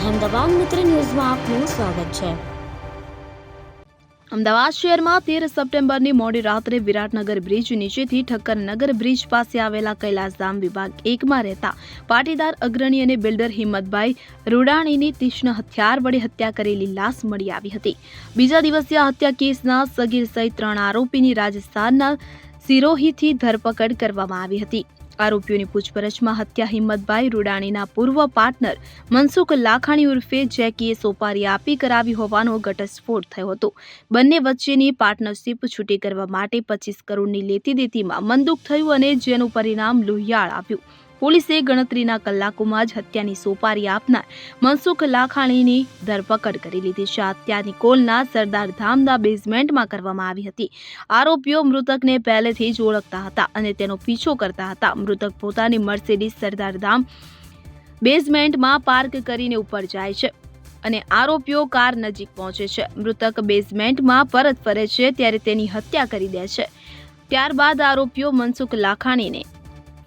અહેમદાબાદ મિત્ર ન્યૂઝમાં આપનું સ્વાગત છે. અમદાવાદ શહેરમાં તેર સપ્ટેમ્બરની મોડી રાત્રે વિરાટનગર બ્રિજ નીચેથી ઠક્કરનગર બ્રિજ પાસે આવેલા કૈલાસધામ વિભાગ એકમાં રહેતા પાટીદાર અગ્રણી અને બિલ્ડર હિંમતભાઈ રૂડાણીની તીક્ષ્ણ હથિયાર વડે હત્યા કરેલી લાશ મળી આવી હતી. બીજા દિવસે આ હત્યા કેસના સગીર સહિત ત્રણ આરોપીની રાજસ્થાનના સિરોહીથી ધરપકડ કરવામાં આવી હતી. આરોપીઓની પૂછપરછમાં હત્યા હિંમતભાઈ રૂડાણીના પૂર્વ પાર્ટનર મનસુખ લાખાણી ઉર્ફે જેકીએ સોપારી આપી કરાવી હોવાનો ઘટસ્ફોટ થયો હતો. બંને વચ્ચેની પાર્ટનરશિપ છૂટી કરવા માટે પચીસ કરોડની લેતી દેતીમાં મનદુખ થયું અને જેનું પરિણામ લોહિયાળ આવ્યું. પોલીસે ગણતરીના કલાકોમાં જ હત્યાની સોપારી આપનાર મનસુખ લાખાણીની ધરપકડ કરી લીધી છે. આ હત્યાની કોલના સરદાર ધામના બેઝમેન્ટમાં કરવામાં આવી હતી. આરોપીઓ મૃતકને પહેલેથી જ ઓળખતા હતા અને તેનો પીછો કરતા હતા. મૃતક પોતાની મર્સિડીઝ સરદાર ધામ બેઝમેન્ટમાં પાર્ક કરીને ઉપર જાય છે અને આરોપીઓ કાર નજીક પહોંચે છે. મૃતક બેઝમેન્ટમાં પરત ફરે છે ત્યારે તેની હત્યા કરી દે છે. ત્યારબાદ આરોપીઓ મનસુખ લાખાણીને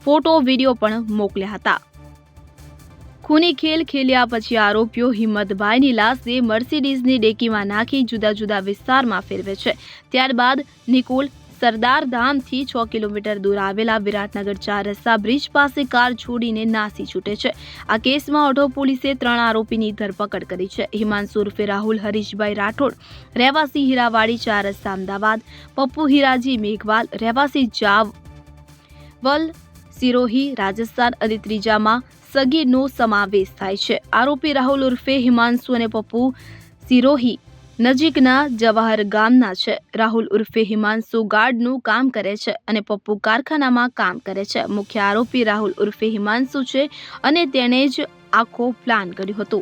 ફોટો, વીડિયો પણ મોકલ્યા હતા. ખૂની ખેલ ખેલ્યા પછી આરોપીઓ હિંમતભાઈની લાશને મર્સિડીઝની ડેકીમાં નાખી જુદા જુદા વિસ્તારમાં ફેરવે છે. ત્યારબાદ નિકોલ સરદાર ધામથી છ કિલોમીટર દૂર આવેલા વિરાટનગર ચાર રસ્તા બ્રિજ પાસે કાર છોડીને નાસી છૂટે છે. આ કેસમાં ઓઢો પોલીસે ત્રણ આરોપીની ધરપકડ કરી છે. હિમાંશુ ઉર્ફે રાહુલ, હરીશભાઈ રાઠોડ, રહેવાસી હીરાવાડી ચાર રસ્તા અમદાવાદ, પપ્પુ હીરાજી મેઘવાલ, રહેવાસી જાવલ સિરોહી, રાજસ્થાન અને ત્રીજામાં સગીરનો સમાવેશ થાય છે. આરોપી રાહુલ ઉર્ફે હિમાંશુ અને પપ્પુ સિરોહી નજીકના જવાહર ગામના છે. રાહુલ ઉર્ફે હિમાંશુ ગાર્ડનું કામ કરે છે અને પપ્પુ કારખાનામાં કામ કરે છે. મુખ્ય આરોપી રાહુલ ઉર્ફે હિમાંશુ છે અને તેણે જ આખો પ્લાન કર્યો હતો.